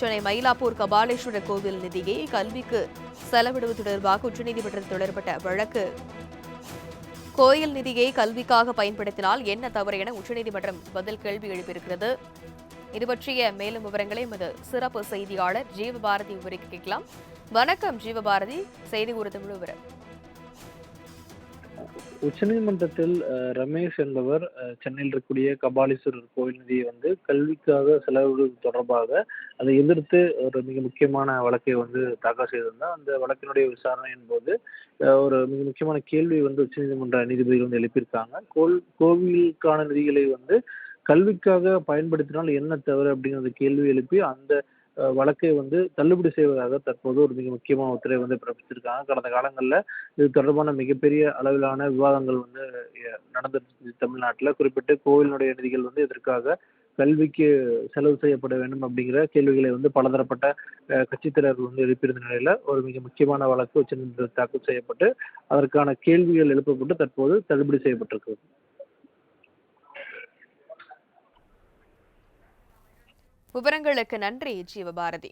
சென்னை மயிலாப்பூர் கபாலேஸ்வரர் கோவில் நிதியை கல்விக்கு செலவிடுவது தொடர்பாக உச்சநீதிமன்றத்தில் தொடரப்பட்ட வழக்கு. கோயில் நிதியை கல்விக்காக பயன்படுத்தினால் என்ன தவறு என உச்சநீதிமன்றம் பதில் கேள்வி எழுப்பியிருக்கிறது. இது பற்றிய மேலும் விவரங்களை எமது சிறப்பு செய்தியாளர் ஜீவபாரதி விவரிக்க கேட்கலாம். வணக்கம் ஜீவபாரதி. செய்தி குறித்த முழு விவரம் உச்சநீதிமன்றத்தில் ரமேஷ் என்பவர் சென்னையில் இருக்கக்கூடிய கபாலீஸ்வரர் கோவில் நிதியை வந்து கல்விக்காக செலவு தொடர்பாக அதை எதிர்த்து ஒரு மிக முக்கியமான வழக்கை வந்து தாக்கல் செய்திருந்தார். அந்த வழக்கினுடைய விசாரணையின் போது ஒரு மிக முக்கியமான கேள்வி வந்து உச்சநீதிமன்ற நீதிபதிகள் வந்து எழுப்பியிருக்காங்க. கோல் கோவிலுக்கான நிதிகளை வந்து கல்விக்காக பயன்படுத்தினால் என்ன தவறு அப்படிங்கிற கேள்வி எழுப்பி அந்த வழக்கை வந்து தள்ளுபடி செய்வதாக தற்போது ஒரு மிக முக்கியமான உத்தரவை வந்து பிறப்பிச்சிருக்காங்க கடந்த காலங்களில் இது தொடர்பான மிகப்பெரிய அளவிலான விவாதங்கள் வந்து அஹ், நடந்துட்டு தமிழ்நாட்டில். குறிப்பிட்டு கோவிலினுடைய நிதிகள் வந்து இதற்காக கல்விக்கு செலவு செய்யப்பட வேண்டும் அப்படிங்கிற கேள்விகளை வந்து பலதரப்பட்ட அஹ், கட்சித் தலைவர்கள் வந்து எழுப்பியிருந்த நிலையில ஒரு மிக முக்கியமான வழக்கு உச்சநீதிமன்றத்தில் தாக்கல் செய்யப்பட்டு அதற்கான கேள்விகள் எழுப்பப்பட்டு தற்போது தள்ளுபடி செய்யப்பட்டிருக்கிறது. விவரங்களுக்கு நன்றி ஜீவபாரதி.